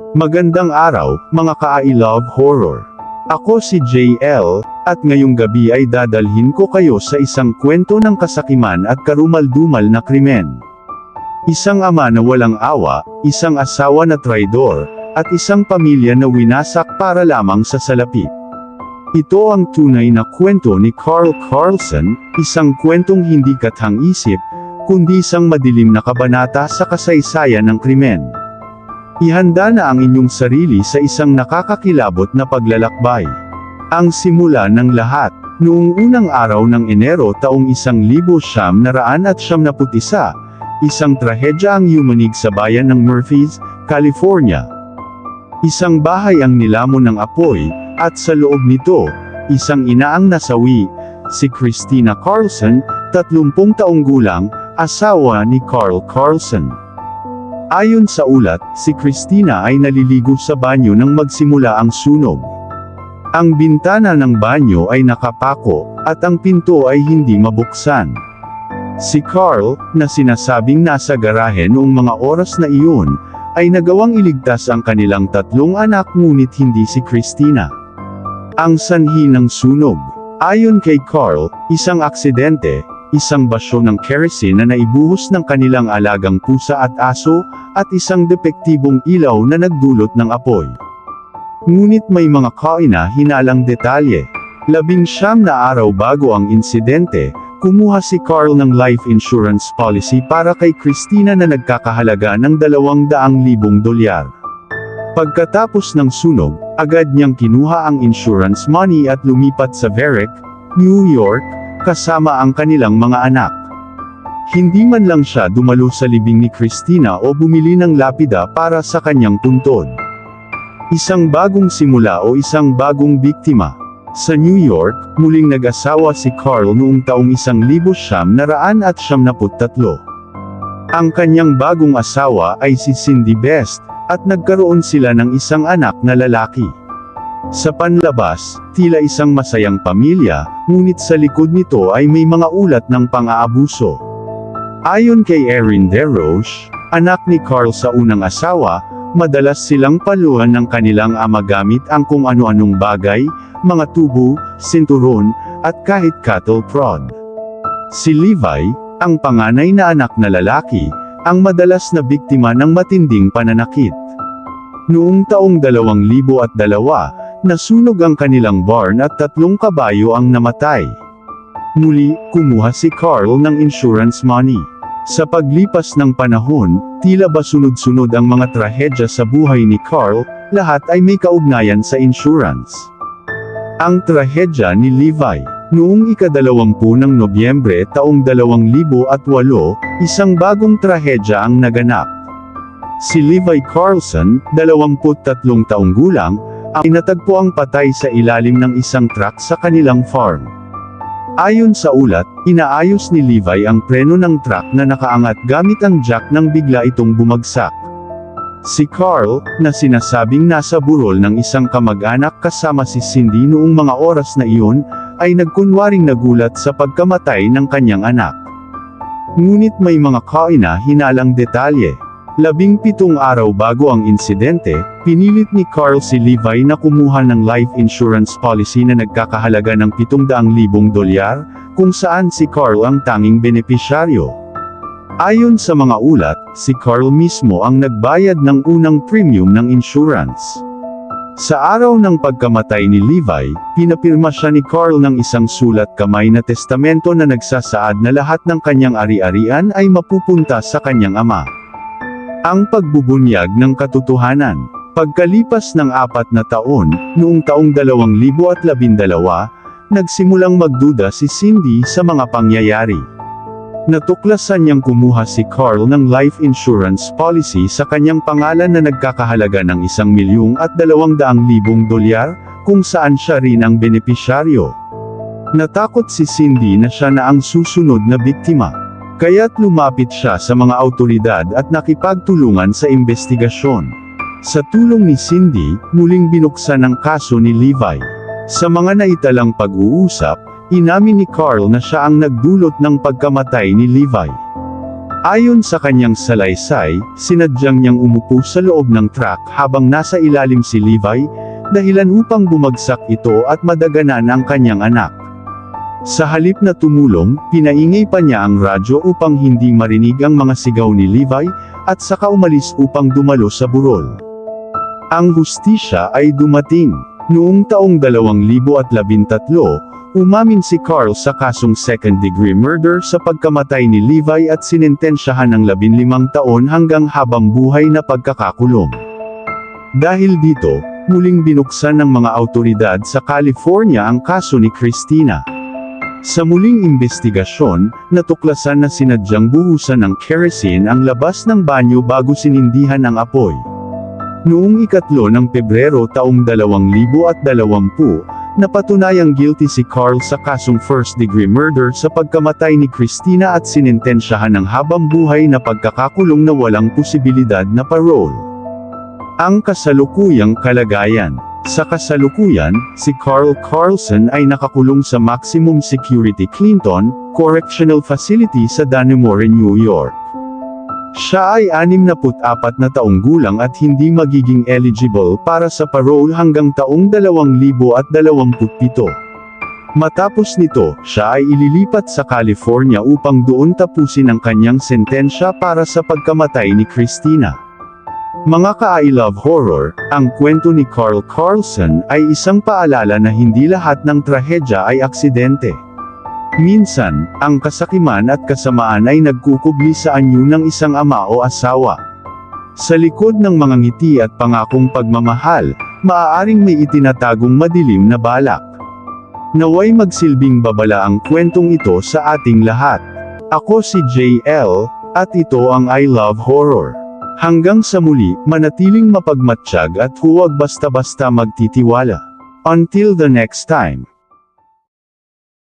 Magandang araw, mga ka-I Love Horror. Ako si JL, at ngayong gabi ay dadalhin ko kayo sa isang kwento ng kasakiman at karumal-dumal na krimen. Isang ama na walang awa, isang asawa na traidor, at isang pamilya na winasak para lamang sa salapi. Ito ang tunay na kwento ni Carl Carlson, isang kwentong hindi kathang-isip, kundi isang madilim na kabanata sa kasaysayan ng krimen. Ihanda na ang inyong sarili sa isang nakakakilabot na paglalakbay. Ang simula ng lahat, noong unang araw ng Enero taong isang libo siyam na raan at siyam na putisa, isang trahedya ang yumanig sa bayan ng Murphys, California. Isang bahay ang nilamon ng apoy, at sa loob nito, isang ina ang nasawi, si Christina Carlson, 30 taong gulang, asawa ni Carl Carlson. Ayon sa ulat, si Christina ay naliligo sa banyo nang magsimula ang sunog. Ang bintana ng banyo ay nakapako, at ang pinto ay hindi mabuksan. Si Carl, na sinasabing nasa garahe noong mga oras na iyon, ay nagawang iligtas ang kanilang tatlong anak ngunit hindi si Christina. Ang sanhi ng sunog. Ayon kay Carl, isang aksidente, isang basyo ng kerosene na naibuhos ng kanilang alagang pusa at aso, at isang depektibong ilaw na nagdulot ng apoy. Ngunit may mga kaina hinalang detalye. Labing siyam na araw bago ang insidente, kumuha si Carl ng life insurance policy para kay Christina na nagkakahalaga ng 200,000 dolyar. Pagkatapos ng sunog, agad niyang kinuha ang insurance money at lumipat sa Verrick, New York, kasama ang kanilang mga anak. Hindi man lang siya dumalo sa libing ni Christina o bumili ng lapida para sa kanyang puntod. Isang bagong simula o isang bagong biktima. Sa New York, muling nag-asawa si Carl noong taong isang libo siyam na raan at siyam naput tatlo. Ang kanyang bagong asawa ay si Cindy Best, at nagkaroon sila ng isang anak na lalaki. Sa panlabas, tila isang masayang pamilya, ngunit sa likod nito ay may mga ulat ng pang-aabuso. Ayon kay Erin DeRoche, anak ni Carl sa unang asawa, madalas silang paluhan ng kanilang ama gamit ang kung ano-anong bagay, mga tubo, sinturon, at kahit cattle prod. Si Levi, ang panganay na anak na lalaki, ang madalas na biktima ng matinding pananakit. Noong taong 2002, nasunog ang kanilang barn at tatlong kabayo ang namatay. Muli, kumuha si Carl ng insurance money. Sa paglipas ng panahon, tila ba sunod-sunod ang mga trahedya sa buhay ni Carl, lahat ay may kaugnayan sa insurance. Ang trahedya ni Levi. Noong ikadalawampu ng Nobyembre taong 2008, isang bagong trahedya ang naganap. Si Levi Carlson, 23 taong gulang, ang inatagpo ang patay sa ilalim ng isang truck sa kanilang farm. Ayon sa ulat, inaayos ni Levi ang preno ng truck na nakaangat gamit ang jack nang bigla itong bumagsak. Si Carl, na sinasabing nasa burol ng isang kamag-anak kasama si Cindy noong mga oras na iyon, ay nagkunwaring nagulat sa pagkamatay ng kanyang anak. Ngunit may mga kaina hinalang detalye. Labing pitong araw bago ang insidente, pinilit ni Carl si Levi na kumuha ng life insurance policy na nagkakahalaga ng 700,000 dolyar, kung saan si Carl ang tanging benepisyaryo. Ayon sa mga ulat, si Carl mismo ang nagbayad ng unang premium ng insurance. Sa araw ng pagkamatay ni Levi, pinapirma siya ni Carl ng isang sulat kamay na testamento na nagsasaad na lahat ng kanyang ari-arian ay mapupunta sa kanyang ama. Ang pagbubunyag ng katotohanan. Pagkalipas ng apat na taon, noong taong 2012, nagsimulang magduda si Cindy sa mga pangyayari. Natuklasan niyang kumuha si Carl ng life insurance policy sa kanyang pangalan na nagkakahalaga ng isang milyong at dalawang daang libong dolyar, kung saan siya rin ang benepisyaryo. Natakot si Cindy na siya na ang susunod na biktima. Kaya't lumapit siya sa mga autoridad at nakipagtulungan sa investigasyon. Sa tulong ni Cindy, muling binuksan ang kaso ni Levi. Sa mga naitalang pag-uusap, inamin ni Carl na siya ang nagdulot ng pagkamatay ni Levi. Ayon sa kanyang salaysay, sinadyang niyang umupo sa loob ng truck habang nasa ilalim si Levi, dahilan upang bumagsak ito at madaganan ang kanyang anak. Sa halip na tumulong, pinaingay pa niya ang radyo upang hindi marinig ang mga sigaw ni Levi, at saka umalis upang dumalo sa burol. Ang hustisya ay dumating. Noong taong 2013, umamin si Carl sa kasong second-degree murder sa pagkamatay ni Levi at sinentensyahan ng 15 taon hanggang habang buhay na pagkakakulong. Dahil dito, muling binuksan ng mga autoridad sa California ang kaso ni Christina. Sa muling investigasyon, natuklasan na sinadyang buhusan ng kerosene ang labas ng banyo bago sinindihan ang apoy. Noong ikatlo ng Pebrero taong 2020, napatunayang guilty si Carl sa kasong first-degree murder sa pagkamatay ni Christina at sinintensyahan ng habang buhay na pagkakakulong na walang posibilidad na parole. Ang kasalukuyang kalagayan Sa kasalukuyan, si Carl Carlson ay nakakulong sa Maximum Security Clinton Correctional Facility sa Dannemore, New York. Siya ay 64 na taong gulang at hindi magiging eligible para sa parole hanggang taong 2027. Matapos nito, siya ay ililipat sa California upang doon tapusin ang kanyang sentensya para sa pagkamatay ni Christina. Mga ka-I Love Horror, ang kwento ni Carl Carlson ay isang paalala na hindi lahat ng trahedya ay aksidente. Minsan, ang kasakiman at kasamaan ay nagkukubli sa anyo ng isang ama o asawa. Sa likod ng mga ngiti at pangakong pagmamahal, maaaring may itinatagong madilim na balak. Naway magsilbing babala ang kwentong ito sa ating lahat. Ako si JL, at ito ang I Love Horror. Hanggang sa muli, manatiling mapagmatsyag at huwag basta-basta magtitiwala. Until the next time.